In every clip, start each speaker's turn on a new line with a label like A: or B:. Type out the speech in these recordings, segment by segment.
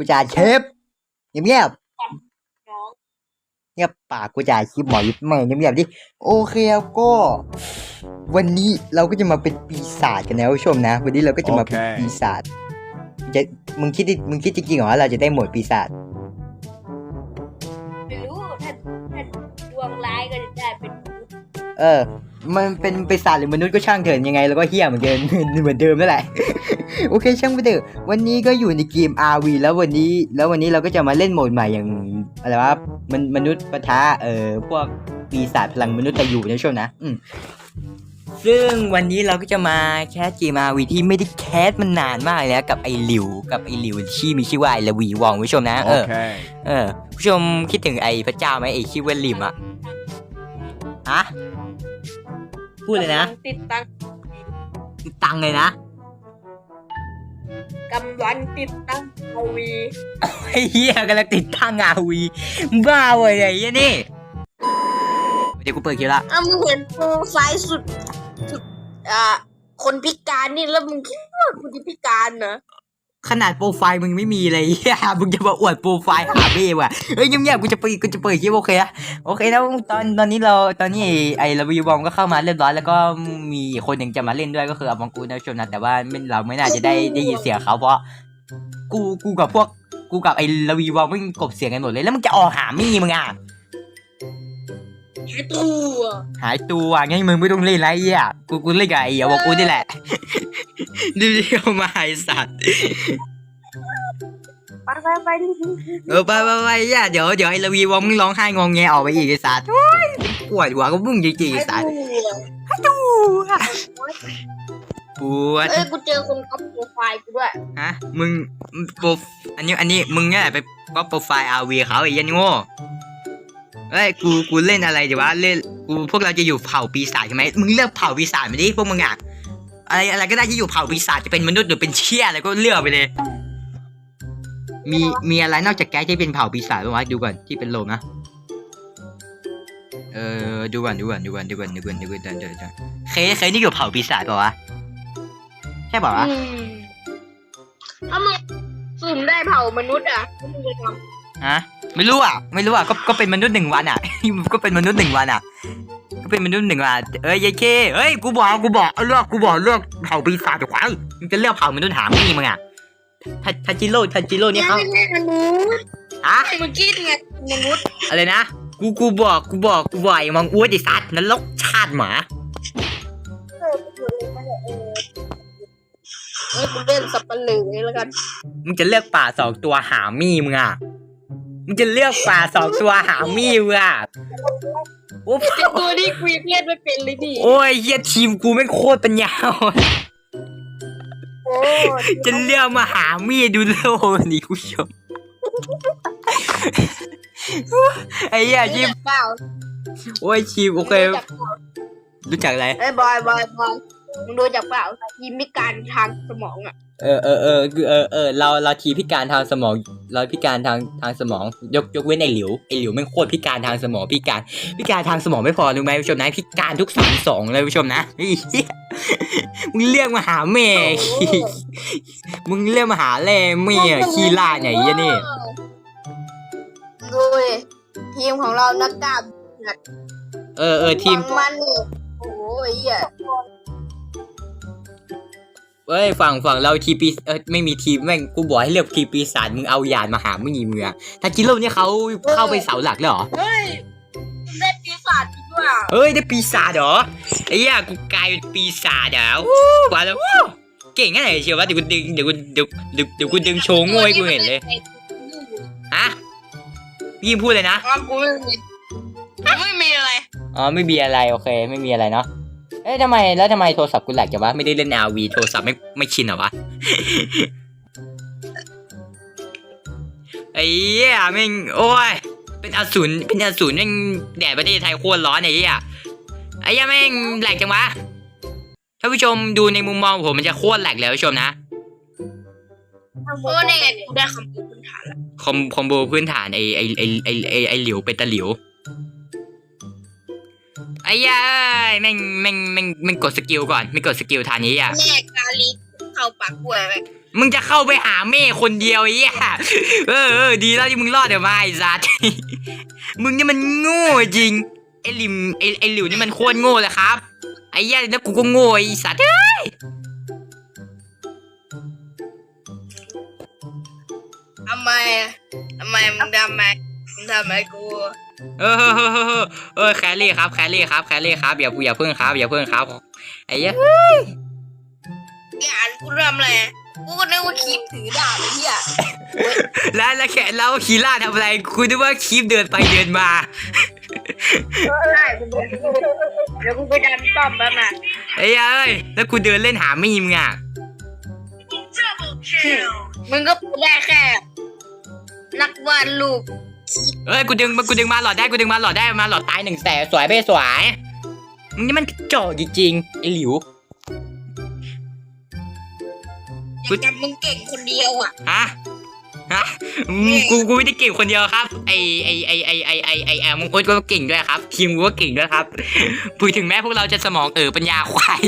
A: กูจะอัดคลิปเงียบ
B: น้อง
A: ๆเงียบปากกูจะอัดคลิปหมอยิบแม่งเงียบๆดิโอเคครับก็ วันนี้เราก็จะมาเป็นปีศาจกันนะผู้ชมนะ วันนี้เราก็จะมาเป็น
C: โอเค
A: ปีศาจจะมึงคิดดิมึงคิดจริงๆเหรอว่าเราจะได้หมวดปีศาจ
B: ไม่รู้ถ้าถ้าดวงร้ายก็จะได้เป็นมนุษย์
A: เออ มันเป็นปีศาจหรือมนุษย์ก็ช่างเถินยังไงเราก็เฮี้ยเหมือนเดิมเหมือนเดิมนั่นแหละ โอเคช่างไปเถอะวันนี้ก็อยู่ในเกม RV แล้ววันนี้ แล้ววันนี้เราก็จะมาเล่นโหมดใหม่อย่างอะไรวะมันมนุษย์ปะทะเอ่อพวกปีศาจพลังมนุษย์แต่อยู่นะช่วงนะอืมซึ่งวันนี้เราก็จะมาแคสเกม RV ที่ไม่ได้แคสมันนานมากแล้วกับไอ้หลิวกับไอ้หลิวที่มีชื่อว่าไอ้ละวีวองผู้ชมนะเออ
C: Okay.
A: เออผู้ชมคิดถึงไอ้พระเจ้าไหมไอ้ชื่อว่าลิมอะฮะ พูดเลยนะ
B: ติดตั้ง
A: ตังเลยนะ
B: กำลังติดตั้งเอาวี
A: ไอ้เหี้ยกำลังติดตั้งอาวีบ้าเว้ยไอ้เหี้ยนี่เดี๋ยวกูเปิดคิวละ
B: อะมึงเห็นโปรไฟล์สุดสุดอ่าคนพิการนี่แล้วมึงคิดว่าคุณจะพิการเหรอ
A: ขนาดโปรไฟล์มึงไม่มีเลยเหี้ยมึงจะมาอวดโปรไฟล์หาเบ้ว่ะเฮ้ยเงียบๆกูจะเปิดกูจะเปิดคลิปโอเคนะโอเคแล้วตอนตอนนี้เราตอนนี้ไอ้ไอ้ระวีบอมก็เข้ามาเรียบร้อยแล้วก็มีอีกคนหนึ่งจะมาเล่นด้วยก็คืออมองกูนะชมนะแต่ว่าไม่เราไม่น่าจะได้ได้ยินเสียงเขาเพราะ กูกูกับพวกกูกับไอ้ระวีวอลมึงกบเสียงกันหมดเลยแล้วมึงจะออกหามี่มึงอะ
B: หายตัว
A: หายตัวงั้นมึงไม่ต้องเล่นไรเหี้ยกูกูเล่นกับไอ้เหี้ยบอกกูนี่แหละดูดิเข้ามาไอ้สัตว์
B: ไปไปไปดิ
A: เออไปไปไปเหี้ยเดี๋ยวเดี๋ยวไอ้ระวีวอลมึงร้องไห้งองแงออกไปอีกไอ้สัตว์โอ้ยปวดหัวก็มึงจริงๆไอ้สัตว์ปวดปวด
B: เอ้ยกูเจอคนก๊อปโปรไฟล์กูด้วย
A: ฮะมึงโปรอันนี้อันนี้มึงเนี่ยไปก็โปรไฟล์อาวีเขาไอ้ยันโง่ เอ้ยกูกูเล่นอะไรดีวะเล่นกูพวกเราจะอยู่เผ่าปีศาจใช่ไหมมึงเลือกเผ่าปีศาจมาดิพวกมึงอะอะไรอะไรก็ได้ที่อยู่เผ่าปีศาจจะเป็นมนุษย์หรือเป็นเชี่ยอะไรก็เลือกไปเลย มีมีอะไรนอกจากแก๊สที่เป็นเผ่าปีศาจบ้างวะดูก่อนที่เป็นโลมนะเออดูก่อนดูก่อนดูก่อนดูก่อนดูก่อนดูก่อนเดูก่อนเคยเคยนี่อยู่เผ่าปีศาจป่าวะใช่ป่าวะ
B: ถ้ามึงสุ่มได้เผ่ามนุษย์อะมึงจะทำ
A: ฮะไม่รู้อะ ไม่รู้อะ ก็ ก็เป็นมนุษย์หนึ่งวันอะ ก็เป็นมนุษย์หนึ่งวันอะ ก็เป็นมนุษย์หนึ่งวัน เอ้ยยายเคเอ้ย กูบอก กูบอกเอาเลือก กูบอก เลือกเผ่าปีศาจถูกไหมมึงจะเลือกเผ่ามนุษย์หามีมึงอะทัทัจิโร่ทัจิโร่ำนี่เขา
B: ไม่ใช่มนุษย์
A: อะ
B: เมื่อกี้ไงมนุษย์
A: อะไรนะ กู กูบอก กูบอก กูบอกไอ้มังอ้วนไอ้สัตว์นรกชาติหมา
B: เออกูเล่นมาเนี่ยเออเอ้ยกูเล่นสับปะเหลือแล้วกัน
A: มึงจะเลือกป่าสองตัวหามีมึงอะ มึงจะเลือกป่าสองตัวหามีมึงอะโอ้
B: ไอตัวนี้กูยังเล่นไม่เป็นเลยดิ
A: โอ้ยเฮียทีมกูไม่งโคตรปัญญาอ่อน
B: โอ้
A: จะเลือกมาหามีดดูโลนี่คุณผู้ชมไอ้เหี้ยชิม
B: เปล่า
A: โอ้ยชิมโอเค รู้จักอะไร
B: ไอ้ยบอยบอยบอย มึงดูจากเปล่าทีมพิการทางสมองอะ
A: เออเออเออคือเออเออเราเราทีพิการทางสมอง เราพิการทางทางสมอง ยกยกเว้นไอ้หลิวไอ้หลิวไม่งโคตรพิการทางสมองพิการพิการทางสมองไม่พอรู้ไหมผู้ชมนะพิการทุกสามสองเลยผู้ชมนะไอ้เหี้ยมึงเรียกมาหาแม่ มึงเรียกมาหาแล่แม่ขี้ล่าเนี่ยไอ้เหี้ยนี่
B: ดูดิทีมของเรานักกล้าม
A: เออเออทีม
B: ฝั่งมันนี่โอ้ยเหี้ย
A: เอ้ยฝั่งฝั่งเราทีปีเออไม่มีทีมแม่งกูบอกให้เลือกทีมปีศาจมึงเอายานมาหาไม่มีเมืองทาจิโร่เนี่ยเขาเข้าไปเสาหลักแล้วเหรอ
B: เฮ้ยเล่นปีศาจจริงด้วยอะ
A: เฮ้ยได้ปีศาจเหรอไอ้เหี้ยกูกลายเป็นปีศาจแล้วว้าวแล้ววู้เก่งแค่ไหนเชียววะเดี๋ยวกูดึงเดี๋ยวกูเดี๋ยวเดี๋ยวเดี๋ยวกูดึงโชว์โง่ให้กูเห็นเลยฮะพี่พูดเลยนะ
B: อ๋อกูไม่มีไม่มีอะไร
A: อ๋อไม่มีอะไรโอเค ไม่มีอะไรเนาะ เอ๊ะทำไมแล้วทำไมโทรศัพท์กูแหลกจังวะไม่ได้เล่น RV โทรศัพท์ไม่ไม่ชินเหรอวะ ไอ้เหี้ยแม่งโอ้ย เป็นอสูรเป็นอสูรแม่งแดดประเทศไทยโคตรร้อนไอ้เหี้ยไอ้เหี้ยแม่งแหลกจังวะถ้าผู้ชมดูในมุมมองผมมันจะโคตรแหลกเลยผู้ชมนะ
B: เพราะว่านี่ไงกูได้คำพูดพื้นฐานแล้ว
A: คอมคอมโบพื้นฐานไอไอไอไอไอไอหลิวเป็นตะหลิวไอ้เหี้ยแม่งแม่งแม่งแม่งกดสกิลก่อนไม่กดสกิลทานนี้อะ
B: แม่กาลีคเข้าปากกล้วยไป
A: มึงจะเข้าไปหาเม่คนเดียวไอ้เหี้ยเออเออดีแล้วที่มึงรอดเดี๋ยวมาไอ้สัตว์มึงนี่มันโง่จริงไอ้ลิมไอ้ไอ้หลิวนี่มันโคตรโง่เลยครับ ไอ้เหี้ยแล้วกูก็โง่ไอ้สัตว์เอ้ย
B: ทำไมทำไมมึงทำไมมึงทำไมกู
A: เออเออเออเออเออแครี่ครับแครี่ครับแครี่ครับอย่าอย่าเพิ่งครับอย่าเพิ่งครับไอ้เหี้ย
B: อย่ากูทำอะไรกูก็นึกว่าคลิปถือดาบไอ้เหี้ย
A: แล้วแล้วแค่แล้วคีล่าทำอะไรกูนึกว่าคลิปเดินไปเดินมา
B: ใช่กูบอกเดี๋ยวกูไปดันป้อมแล้วนะ
A: ไอ้เหี้ยเอ้ยแล้วกูเดินเล่นหามีมงอะ
B: มึงก็พูดได้แค่นักวาดรูป
A: เอ้ยกูดึงกูดึงมาหลอดได้กูดึงมาหลอดได้มาหลอดตายหนึ่งแสนสวยไปสวยมึงนี่มันกระจอกจริงๆไอ้หลิว
B: อย่างกับมึงเก่งคนเดียวอะ
A: ฮะ ฮะกูกูไม่ได้เก่งคนเดียวครับ ไอไอไอไอไอไอไอแอมมงคลก็เก่งด้วยครับทีมกูก็เก่งด้วยครับพูดถึงแม้พวกเราจะสมองเออปัญญาควาย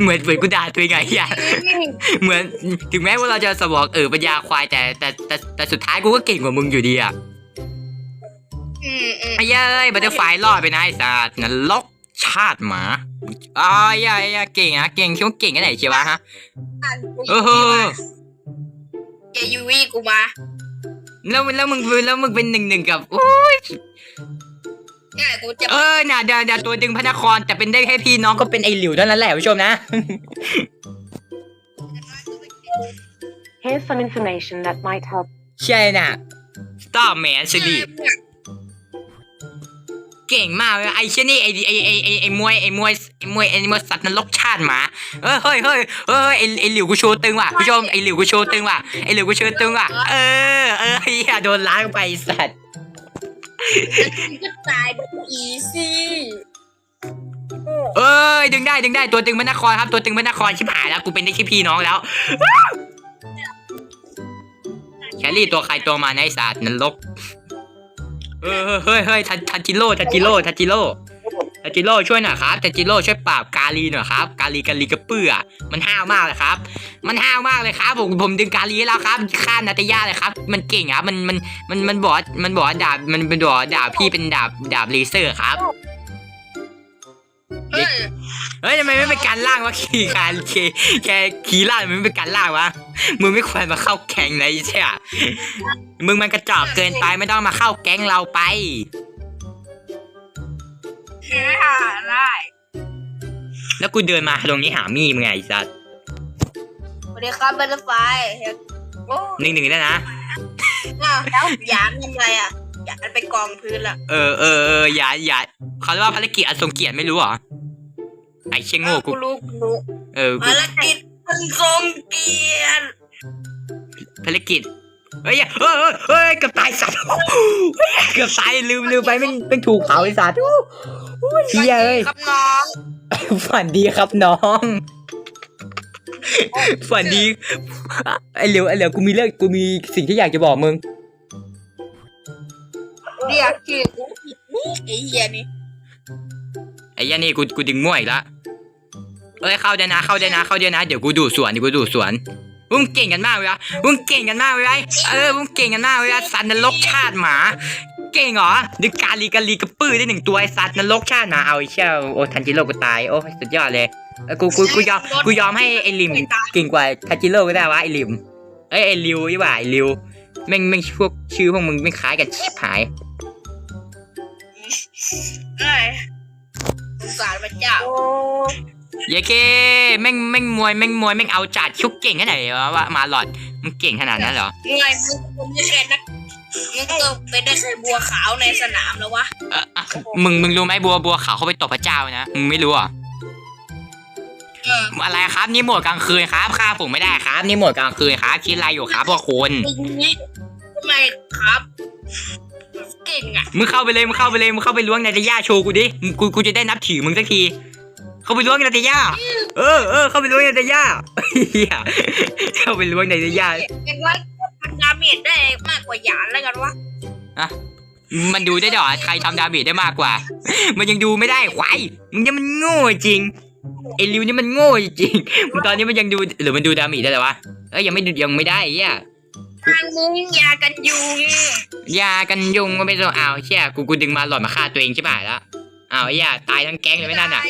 A: เหมือนเหมือนกูด่าตัวไงเหมือนถึงแม้พวกเราจะสมองเออปัญญาควายแต่แต่แต่แต่สุดท้ายกูก็เก่งกว่ามึงอยู่ดีอะ
B: อือ
A: ไอ้เย้ยบัตเตอร์ไฟรอดไปนะไอ้สัตว์นรกชาติหมาอ๋อยยยเก่งอะเก่งคิดว่าเก่งแค่ไหนเชียววะฮะเออ ออ
B: อย่ายูวี่กูมา
A: แล้วแล้วมึงแล้วมึงเป็นหนึ่งหนึ่งกับโอ้ย
B: ใช่กูจะ
A: เออน่ะเดี๋ยวเดี๋ยวตัวดึงพระนครแต่เป็นได้แค่พี่น้องก็เป็นไอ้หลิวเท่านั้นแหละผู้ชมนะ
C: Here's some information that might help
A: ใช่น่ะสตาร์แมนสิริ เก่งมากเลยไอ้เช่นนี่ไอ้ไอ้ไอ้ไอ้ไอ้มวยไอ้มวยไอ้มวยไอ้มวยสัตว์นรกชาติหมาเออเฮ้ยเฮ้ยเฮ้ยไอ้ไอ้หลิวกูโชว์ตึงว่ะผู้ชมไอ้หลิวกูโชว์ตึงว่ะไอ้หลิวกูโชว์ตึงว่ะเออเออเฮียโดนล้างไปไอ้สัตว์
B: ก็ตายแบบอีซี่
A: เอ้ยดึงได้ดึงได้ตัวตึงพระนครครับตัวตึงพระนครชิบหายแล้วกูเป็นได้แค่พี่น้องแล้วแครี่ตัวใครตัวมาในศาสตร์นรก เออเฮ้ยเฮ้ยทันทันจิโร่ทันจิโร่ทันจิโร่ทันจิโร่ช่วยหน่อยครับทันจิโร่ช่วยปราบกาลีหน่อยครับ กาลีกาลีกระเปื่อมันห้าวมากเลยครับ มันห้าวมากเลยครับ ผมผมดึงกาลีแล้วครับฆ่านาตยาเลยครับ มันเก่งครับมันมันมันมันบอกมันบอกดาบมันเป็นบอกดาบพี่เป็นดาบดาบเลเซอร์ครับ
B: เฮ้ย
A: เฮ้ยทำไมไม่เป็นการล่างวะขี่การเคแค่ขี่ล่างมันไม่เป็นการล่างวะมึงไม่ควรมาเข้าแข่งเลยใช่ไหมมึงมันกระจอกเกินไปไม่ต้องมาเข้าแก๊งเราไป
B: ฮ่าได้
A: แล้วกูเดินมาตรงนี้หามีมึงไงไอ้สัส
B: สวัสดีครับบัตเตอร์ไฟโอ้
A: หนึ่งหนึ่งได้นะ
B: อ้าวแล้วหยามทำไรอะหยามไปกองพื้นละ
A: เออเออเอออย่าอย่าเขาเรียกว่าภารกิจอันทรงเกียรติไม่รู้เหรอ ไอ้เชี่ยโง่กู
B: กูรู้กูรู้
A: เออกู
B: ภารกิจมันทรงเกียรติ
A: ภารกิจเฮ้ยเฮ้ยเฮ้ยเฮ้ยเกือบตายสัตว์เฮ้ยเกือบตายลืมลืมไปไม่ไม่ถูกเผาไอ้สัตว์เฮียเอ้ย
B: ครับน้อง
A: ฝันดีครับน้องฝันดีไอ้เหลียวไอ้เหลียวกูมีเรื่องกูมีสิ่งที่อยากจะบอกมึง
B: เรียกชื่อกูผิดนี่ไอ้เหี้ยนี่
A: ไอ้ยันนี่กูกูดึงมั่วอีกละ เอ้ยเข้าได้นะเข้าได้นะเข้าได้นะเดี๋ยวกูดูดสวนเดี๋ยวกูดูดสวนมึงเก่งกันมากเลยวะมึงเก่งกันมากเลยไอ้เออมึงเก่งกันมากเลยอะสัตว์นรกชาติหมา เก่งเหรอดึงกาลีกาลีกระปื้อได้หนึ่งตัวไอ้สัตว์นรกชาติหมาเอาไอ้เชี่ยโอ้ทันจิโร่กูตายโอ้สุดยอดเลยเออกูกูกูยอมกูยอมให้ไอ้ลิมเก่งกว่าทันจิโร่ก็ได้วะไอ้ลิมเอ้ยไอ้ลิวยี่หว่าไอ้ลิวแม่งแม่งพวกชื่อพวกมึงไม่คล้ายกันชิบหาย
B: เอ้ยสงสารพระเจ้า
A: เยเคแม่งแม่งมวยแม่งมวยแม่งเอาจัดชุกเก่งแค่ไหนวะว่ามาหลอดมึงเก่งขนาดนั้นเหรอ
B: เงยมึงมึงไม่แค่นักมึงก็เป็นได้แค่บัวขาวในสนามแล้ววะ
A: เอออะมึงมึงรู้ไหมบัวบัวขาวเขาไปตบพระเจ้านะมึงไม่รู้เหรอะ
B: เออ
A: อะไรครับนี่โหมดกลางคืนครับฆ่าผมไม่ได้ครับนี่โหมดกลางคืนครับคิดอะไรอยู่ครับพวกคุณ
B: มึงนี่ทำไมครับ เก่งอะ
A: มึงเข้าไปเลยมึงเข้าไปเลยมึงเข้าไปล้วงในตะย่าโชว์กูดิมึงกูกูจะได้นับถือมึงสักที เข้าไปล้วงในตะย่าเออเออเข้าไปล้วงในตะย่าเฮียเข้าไปล้วงในตะย่า
B: เป็นว่าทำดาเมจได้มากกว่าหยานแล้วกันวะ
A: มันดูได้ดอกใครทำดาเมจได้มากกว่า มันยังดูไม่ได้ควายมึงยังมันโง่จริงไอ้ริวนี่มันโง่จริงๆมันตอนนี้มันยังดูหรือมันดูดามิได้เหรอวะเอ้ยยังไม่ดูยังไม่ได้ไอ้เหี้ย
B: ทางมุ้งยากันยุง
A: ยากันยุงก็ไม่ต้องเอาเชี่ยกูกูดึงมาหลอดมาฆ่าตัวเองใช่ป่ะแล้วอ้าวไอ้เหี้ยตายทั้งแก๊งเลยไม่นั่นอะ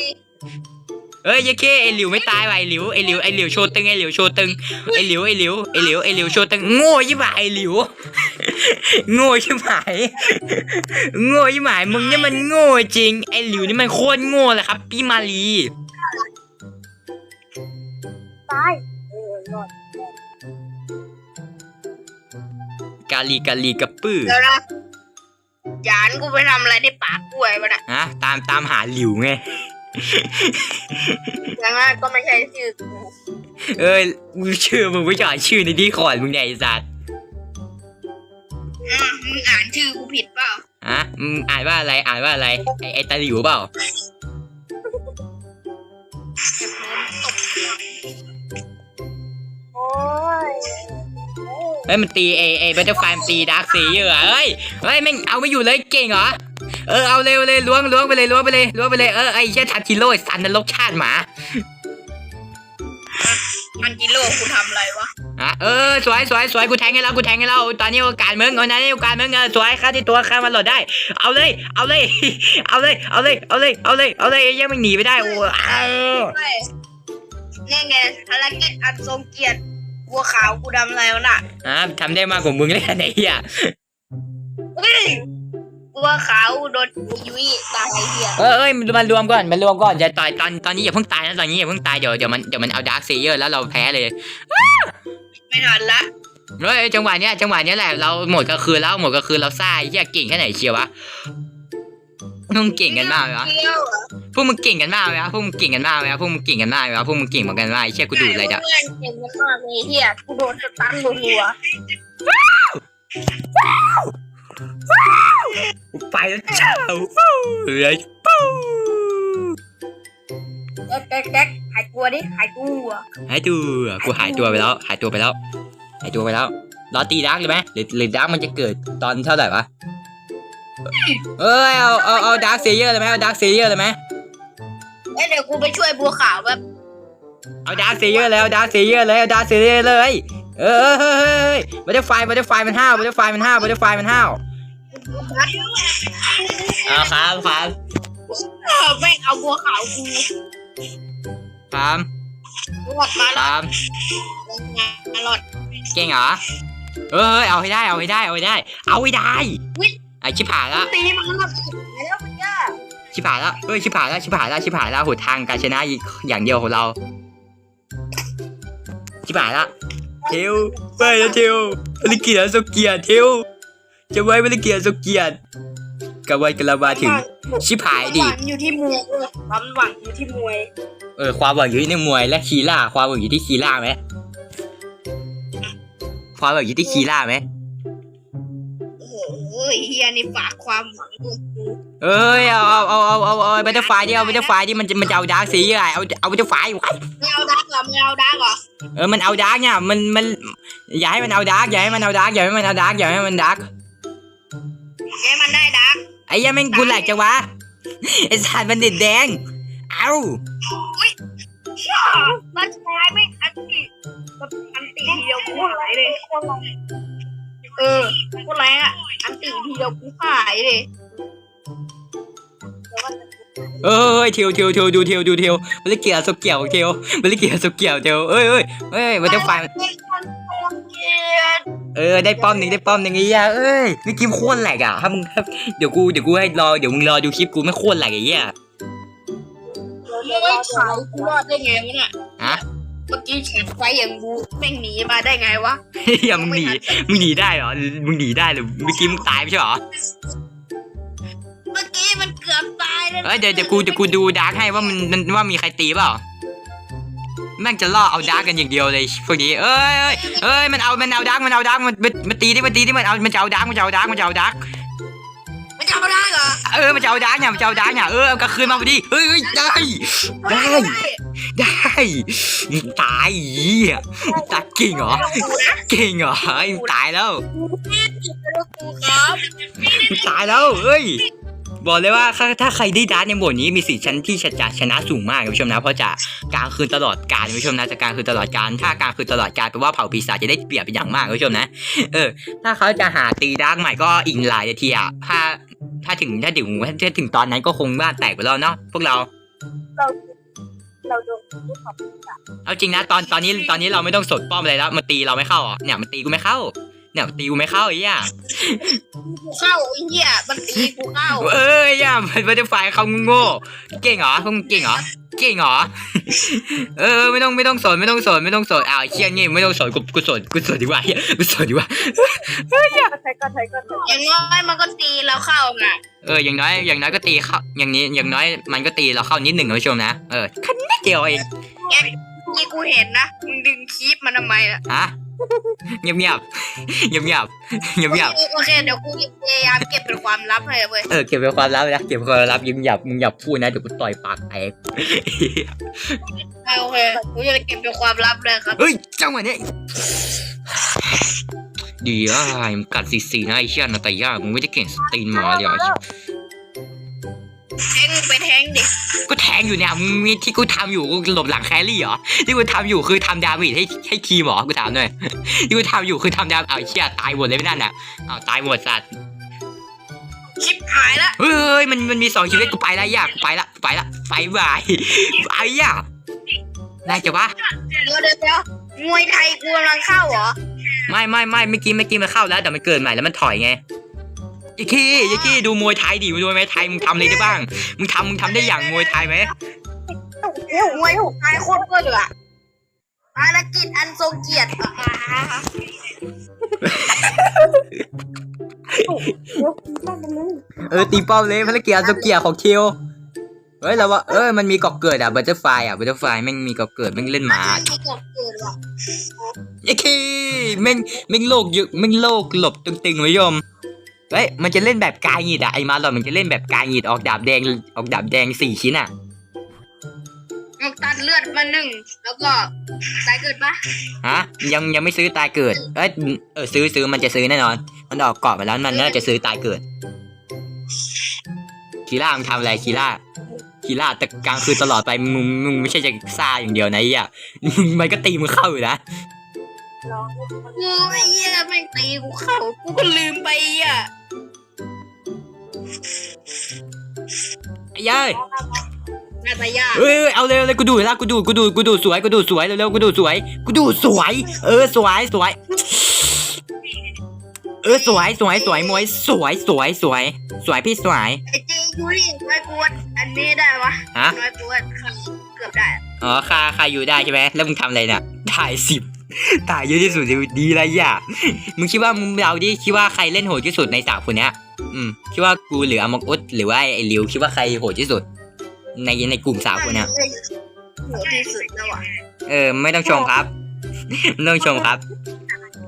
A: เอ้ยยายเคไอหลิวไม่ตายว่ะไอหลิวไอหลิวไอหลิวโชว์ตึงไอหลิวโชว์ตึงไอหลิวไอหลิวไอหลิวไอหลิวโชว์ตึงโง่ยี่หมายไอหลิวโง่ยี่หมายโง่ยี่หมายมึงเนี่ยมันโง่จริงไอหลิวนี่มันโคตรโง่เลยครับพี่มาลี
B: ตายเออรอด
A: กาลีกาลีกระปื้อ
B: เดี๋ยวนะยานกูไปทำอะไรในปากกล้วยมันอะ
A: ฮะตามตามหาหลิวไง
B: อย่างนั้นก็ไม่ใช่ชื่อกู
A: เอ้ยกูชื่อมึงไม่จ่ายชื่อในที่ขอดมึงเนี่ยไอ้สัตว์
B: อืมมึงอ่านชื่อกูผิดเปล่า
A: ฮะมึงอ่านว่าอะไรอ่านว่าอะไรไอไอตาหลิวเปล่า
B: โอ้ย
A: เฮ้ยมันตีเอเอเบตเตอร์ไฟมันตีดาร์คซีเยอะเฮ้ยเฮ้ยแม่งเอาไม่อยู่เลยเก่งเหรอ เออเอาเร็วเลยล้วงล้วงไปเลยล้วงไปเลยล้วงไปเลยเออไอ้เชี่ยทันจิโร่ไอ้สันนรกชาติหมา
B: มันกิโลกูทำอะไรวะ
A: อะเออสวยสวยสวยกูแทงให้แล้วกูแทงให้แล้วตอนนี้โอกาสมึงเอานั้นโอกาสมึงเออสวยค่าที่ตัวค่ามันหลดได้ เอาเลย เอาเลย เอาเลยเอาเลยเอาเลยเอาเลยเอาเลยไอ้เหี้ยังไม่หนีไม่ได้โอ้อ้าว
B: เฮ้ยนี่ไงภารกิจอันทรงเกียรติบัวขาวกูทำอะไรวะน่ะ
A: อะทำได้มากกว่ามึงเลยไอ้เหี้ย
B: เฮ้ย บัวขาวโดนยุ้ยตายไอ้เหี้ย
A: เออเอ้ยมันมารวมก่อนมารวมก่อนจะต่อยตอนตอนนี้อย่าเพิ่งตายนะตอนนี้อย่าเพิ่งตายเดี๋ยวเดี๋ยวมันเดี๋ยวมันเอาดาร์คซีเยอร์แล้วเราแพ้เลย
B: ไม่ทันละ
A: เฮ้ยจังหวะเนี้ยจังหวะเนี้ยแหละเราหมดก็คือแล้วหมดก็คือเราซ่าไอ้เหี้ยเก่งแค่ไหนเชียววะพวกมึงเก่งกันมากเลยวะ
B: เที่ยวเหรอ
A: พวกมึงเก่งกันมากเลยวะพวกมึงเก่งกันมากเลยวะพวกมึงเก่งกันมากเลยวะพวกมึงเก่งเหมือนกันว่าไอ้เชี่ยกูดูดอะไรเดี๋ยว
B: เพื่อนเก่งกันมากเลยไอ้เหี้ยกูโดนสตันรัว
A: ไปแล้วจ้าฟูเฮ้ยปู
B: ๆแก๊กแก๊กแก๊กหายตัวดิหายตัว
A: หายตัวกูหายตัวไปแล้ว หายตัวไปแล้ว หายตัวไปแล้วรอตีดักเลยไหมหรือหรือดักมันจะเกิดตอนเท่าไหร่วะเอ้ยเอาเอาเอาดักเซเยอร์เลยไหมเอาดักเซเยอร์เลยไหม
B: เอ้ยเดี๋ยวกูไปช่วยบัวขาวแบบ
A: เอาดาร์คเซเยอร์เลยเอาดาร์คเซเยอร์เลยเอาดาร์คเซเยอร์เลย เออเฮ้ยเฮ้ยเฮ้ยบัตเตอร์ไฟบัตเตอร์ไฟมันห้าวบัตเตอร์ไฟมันห้าวบัตเตอร์ไฟมันห้าวอ่าครับครับ
B: เออแม่งเอาบัวขาวกู
A: ครับ
B: หลอดมา
A: ค
B: แล้ว
A: รับ
B: มาหลอด
A: เก่งเหรอเอ้ยเอาให้ได้เอาให้ได้เอาให้ได้ เอาให้ได้ไอชิบหายละ
B: ตีมันแล้วแล้วมันยาก
A: ชิบหายละเอ้ยชิบหายละชิบหายละชิบหายละหนทางการชนะอีกอย่างเดียวของเราชิบหายละ เทวไปแล้วเทวบริเกียรสกเกียรติเทวจะไว้บริเกียรสกเกียรติกับวันกำลังมาถึง ชิบหายดิ
B: หวังอยู่ที่มวยเว้ยความหวังอยู่ที่มวย
A: เออความหวังอยู่ที่มวยและคีล่าความหวังอยู่ที่คีล่าไหมความหวังอยู่ที่คีล่าไหม
B: โอ้โหเฮียนี่ฝากความหวังกู
A: เอ้ยเอาเอาเอาเอาเอาเอาบัตเตอร์ไฟดิเอาบัตเตอร์ไฟดิมันจะมันจะเอาดาร์กสีอะไรเอาเอาบัตเตอร์ไฟไว้
B: ไม่เอาดักเหรอไม่เอาดักเหรอ
A: เออมันเอาดาร์กเนี่ยมันมันอย่าให้มันเอาดาร์กอย่าให้มันเอาดาร์กอย่าให้มันเอาดาร์กอย่าให้มันดาร์ก
B: แกมันได้ดัก
A: ไอ้เหี้ยังแม่งกูแหลกจังวะไอ้สารมันเด็ดแดง เอ้า
B: มันใช้ไม่อันติแบบอันติทีเดียวกูหายเลยเออกูแรงอะอันติทีเดียวกูหายเลย
A: เอ้ยเทียวเทียวเทียวดูเทียวดูเทียวมันเลยเกี่ยวสกเกี่ยวเทียวมันเลยเกี่ยวสกเกี่ยวเทียวเอ้ยเอ้ยเอ้ยบัตเตอร์ไฟเออได้ป้อมหนึ่งได้ป้อมหนึ่งไอ้เหี้ยเอ้ยนี่กิมโคตรแหลกอะถ้ามึงเดี๋ยวกูเดี๋ยวกูให้รอเดี๋ยวมึงรอดูคลิปกูไม่โคตรแหลกไอ้เหี้ย
B: ไม่ขายกูรอดได้ไงวะเนี่ย
A: ฮะ
B: เมื่อกี้แชทไฟอย่างกูแม่งหนีมาได้ไงวะ
A: อย่ามึงหนีมึงหนีได้เหรอมึงหนีได้หรือเมื่อกี้มึงตายไม่ใช่เหรอ
B: เมื่อกี้มันเกือบตายเลย
A: เอ้ยเดี๋ยวเดี๋ยวกูเดี๋ยวกูดูดาร์กให้ว่ามันมันว่ามีใครตีเปล่าแม่งจะล่อเอาดาร์กกันอย่างเดียวเลยพวกนี้เอ้ยเอ้ยเอ้ยมันเอามันเอาดาร์กมันเอาดาร์กมันมันมันตีดิมันตีดิมันเอามันจะเอาดาร์กมันจะเอาดาร์กมันจะเอาดาร์ก
B: มันจะเอาได้เหรอ
A: เออมันจะเอาดาร์กเนี่ยมันจะเอาดาร์กเนี่ยเออเอากระคืนมาพอดีเฮ้ยเฮ้ยได้ได้ ได้มึงตายอีอะมึงตายเก่งเหรอเก่งเหรอไอ้มึงตายแล้ว
B: กูครับ
A: มึงตายแล้วเฮ้ย บอกเลยว่าถ้าถ้าใครได้ดาร์ในโหมดนี้มีสิทธิ์ชั้นที่จะจะชนะสูงมากคุณผู้ชมนะเพราะจะกลางคืนตลอดกาลคุณผู้ชมนะจะกลางคืนตลอดการ ถ้ากลางคืนตลอดการแปลว่าเผ่าปีศาจจะได้เปรียบเป็นอย่างมากคุณผู้ชมนะ เออ ถ้าเขาจะหาตีดาร์กใหม่ก็อีกหลายนาทีอะถ้าถ้าถึงถ้าถึงถ้าถึงตอนนั้นก็คงบ้านแตกไปแล้วเนาะพวกเรา
B: เราเราโดน
A: เอาจริงนะตอนตอนนี้ตอนนี้เราไม่ต้องสดป้อมอะไรแล้วมันตีเราไม่เข้าอะเนี่ยมันตีกูไม่เข้า เนี่ยมันตีกูไม่เข้าไอ้เหี้ย
B: กูเข้าไอ้เหี้ยมันตีกูเข้า
A: เอ้ยอย่ามันไม่ได้ไฟเขาโง่เก่งเหรอพวกมึงเก่งเหรอเก่งเหรอเออไม่ต้องไม่ต้องสนไม่ต้องสนไม่ต้องสนอ้าวไอ้เชี่ยนี่ไม่ต้องสนกูกูสนกูสนดีกว่าเหี้ยกูสนดีกว่า
B: อย่างน้อยมันก็ตีเราเข้าไง
A: เอออย่างน้อยอย่างน้อยก็ตีเข้าอย่างนี้อย่างน้อยมันก็ตีเราเข้านิดหนึ่งนะผู้ชมนะเออแค่นิดเดียวเอง
B: นี่กูเห็นนะมึงดึงคลิปมันทำไมล่ะ
A: ฮะ เงียบเงียบเงียบเงียบเงียบเงียบ
B: โอเคเดี๋ยวกูพยายามเก็บเป็นความลับให้เว้ย
A: เออเก็บเป็นความลับนะเก็บเป็นความลับยังอย่ามึงอย่าพูดนะเดี๋ยวกูต่อยปากแตก
B: โอเคกูจะเก็บเป็นความลับเลยครับ
A: เฮ้ยจังหวะนี้ดีอะมึงกัดสีสีนะไอ้เชี่ยนาตายามึงไม่ได้เก่งสตีนหมาเลยอะ
B: แทงไปแทงดิ
A: ก็แทงอยู่เนี่ยมึงมีที่กูทำอยู่กูหลบหลังแครี่เหรอที่กูทำอยู่คือทำดาเมจให้ให้ทีมเหรอกูถามหน่อยที่กูทำอยู่คือทำดาเอาวไอ้เชี่ยตายหมดเลยไม่นั่นน่ะอ้าวตายหมดสัตว์
B: ชิปหายละ
A: เฮ้ยมันมันมีสองชีวิตกูไปแล้วยากกูไปละกูไปละไปบายไอ้ยากได้จะวะ
B: เดี๋ยวเดี๋ยวเดี๋ยวมวยไทยกูกำลังเข้าเหรอ
A: ไม่ไม่ไม่เมื่อกี้เมื่อกี้มันเข้าแล้วแต่มันเกิดใหม่แล้วมันถอยไง ยายกี้ยายกี้ดูมวยไทยดิดูมวยไทยมึงทำอะไรได้บ้าง มึงทำมึงทำได้อย่างมวยไทยไหม
B: มวยถูกไทยโคตรเพื่อเหลือภารกิจอันทรงเกียรติอ่า
A: เออตีป้อมเลยภารกิจอันสเกียร์ของคิวเฮ้ยแล้วว่าเออมันมีเกาะเกิดอะบัตเตอร์ไฟอะบัตเตอร์ไฟแม่งมีเกาะเกิดแม่งเล่นหมา
B: ที่เกิดเกิดว่ะ
A: ยายกี้แม่งแม่งโลกยึแม่งโลกหลบตึงๆไว้ยม เฮ้ยมันจะเล่นแบบกายหงิดอะไอ้มาหลอดมันจะเล่นแบบกายหงิดออกดาบแดงออกดาบแดงสี่ชิ้นอะ
B: มันตัดเลือดมาหนึ่งแล้วก็ตายเกิดปะ
A: ฮะยังยังไม่ซื้อตายเกิดเอ้ยเออซื้อซื้อมันจะซื้อแน่นอน มันออกเกาะมาแล้วมันน่าจะซื้อตายเกิดคีล่ามึงทำอะไรคีล่าคีล่าแต่กลางคืนตลอดไปมึงมึงไม่ใช่จะซ่าอย่างเดียวนะไอ้เหี้ยมึงมันก็ตีมึงเข้าอยู่นะ
B: โอ้ยเหี้ยแม่งตีกูเข้ากูก็ลืมไปอะ
A: ไอ้เย้ย
B: นาตายา
A: เอ้ยเอาเลยเอาเลยกูดูดละกูดูดกูดูดกูดูดสวยกูดูดสวยเร็วๆกูดูดสวยกูดูดสวย เออสวยสวย เออสวยสวยสวยมวยสวยสวยสวย สวยพี่สวย
B: ไอเจยูรี่น้อยกวนอันนี้ได้วะ
A: ฮะ
B: น้อยกวนเกือบได้อะ
A: อ๋อคาคาอยู่ได้ใช่ไหมแล้วมึงทำอะไรเนี่ยถ่ายสิบ ถ่ายเยอะที่สุดดีอะไรอะมึงคิดว่ามึงเราดิคิดว่าใครเล่นโหดที่สุดในสามคนเนี้ย อืมคิดว่ากูหรืออมกอุดหรือว่าไอ้ลิวคิดว่าใครโหดที่สุด ในในกลุ่มสามคนเนี้ย
B: โหที่สุดแล้วอะ
A: เออ ไม่ต้องชมครับไม่ต้องชมครับ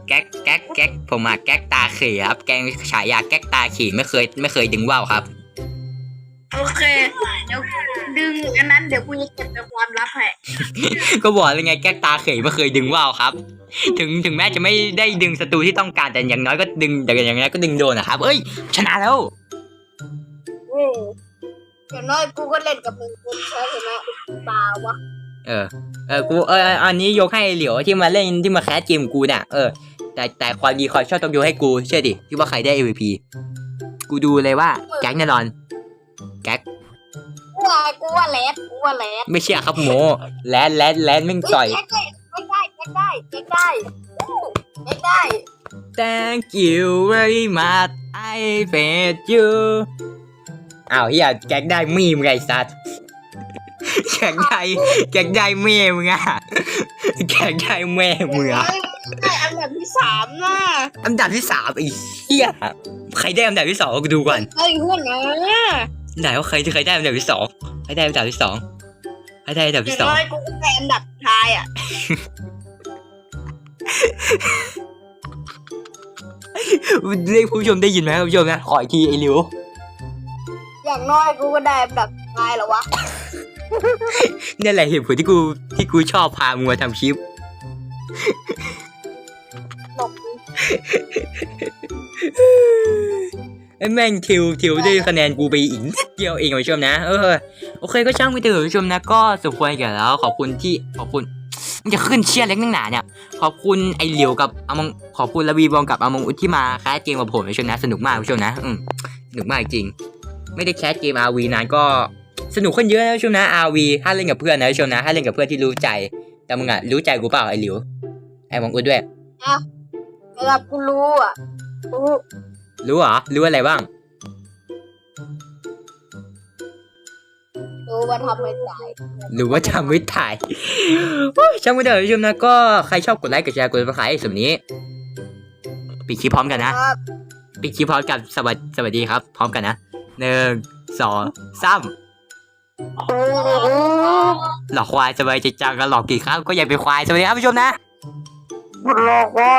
A: แก๊กแก๊กแก๊กผมอะแก๊กตาเขีครับ แกงฉายาแก๊กตาขี่ไม่เคย ไม่เคยดึงว่าวครับ
B: โอ เค เดี๋ยวดึงอันนั้นเดี๋ยวกูจะเก็บเป็นความลับให้
A: ก็บอกเลยไงแก๊กตาเขยไม่เคยดึงว่าวครับ ถึงถึงแม้จะไม่ได้ดึงศัตรูที่ต้องการแต่อย่างน้อยก็ดึงแต่อย่างน้อยก็ดึงโดนนะครับ เอ้ย ชนะแล้ว
B: อืมอย่างน้อยกูก็เล่นกับมึงกูใช้เห็นไหมเปล่าวะ
A: เออเออกูเอออันนี้ยกให้เหลียวที่มาเล่นที่มาแคสเกมกูเนี่ยเออแต่แต่ความดีความชอบต้องยกให้กูเชื่อดิที่ว่าใครได้ MVP กูดูเลยว่าแก๊กแน่นอน แก๊ก
B: กูว่ากูว่าแรดกูว่าแรด
A: ไม่เชื่อครับโมแลนแลนแลนแม่งต่อย
B: เฮ้ยเจ๊ได้เจ๊ได้เจ๊ได้เจ๊ได้
A: Thank you very much I fed you อ้าวเฮียแก๊กได้มีมไงสัตว์แก๊กได้แก๊กได้แม่มึงอะแก๊กได้แม่มึงอะ
B: ได้อันดับที่สามน่ะ
A: อันดับที่สามไอ้เฮียใครได้อันดับที่สองกูดูก่อน
B: เฮ้ยเพื่อนนะ
A: ไหนว่าใครที่ใครได้อันดับที่สองใครได้อันดับที่สองใครได้อันดับ
B: อย่า
A: ที่
B: ง
A: สอง
B: น้อยกูก็ได้อันดับท้ายอะ
A: เรียกผู้ชมได้ยินไหมครับผู้ชมนะขออีกทีไอ้หลิว
B: อย่างน้อยกูก็ได้อันดับท้ายแล้ววะ
A: เนี่ยแหละเหตุผลที่กูที่กูชอบพามึงมาทำคลิป
B: หลบ
A: ไอ้ แม่งทิวทิวด้วยคะแนนกูไปอีกนิดเดียวเองคุณผู้ชมนะ เออโอเคก็ช่างไปเถอะคุณผู้ชมนะ ก็สมควรแก่แล้ว ขอบคุณที่ขอบคุณมันจะขึ้นเชียร์เล็กนักหนาเนี่ย ขอบคุณไอ้เหลียวกับอามงขอบคุณระวีบองกับอามงอุทที่มาแคสเกมกับผมคุณผู้ชมนะ สนุกมากคุณผู้ชมนะอืมสนุกมากจริง ไม่ได้แคสเกม RV นานก็สนุกขึ้นเยอะนะคุณผู้ชมนะ RV ถ้าเล่นกับเพื่อนนะคุณผู้ชมนะถ้าเล่นกับเพื่อนที่รู้ใจแต่มึงอะรู้ใจกูเปล่าไอ้เหลียวไอ้มงอุดด้วย
B: เวลากูรู้อะรู้
A: รู้เหรอ รู้อะไรบ้าง
B: รู้ว่าทำไม่ได้
A: หรือว่าทำไม่ถ่าย โอ้ยช่างไม่เถอะคุณผู้ชมนะ ก็ใครชอบกดไลค์กดแชร์กดซับสไครต์สำหรับนี้ปิดคลิปพร้อมกันนะ
B: ครับ
A: ปิดคลิปพร้อมกับสวัสสวัสดีครับ พร้อมกันนะหนึ่งสองสาม
B: โอ้โห
A: หลอกควายสบายใจจังกันหลอกกี่ครั้งก็อย่าเป็นควายสวัสดีครับผู้ชมนะ
B: หลอกว่า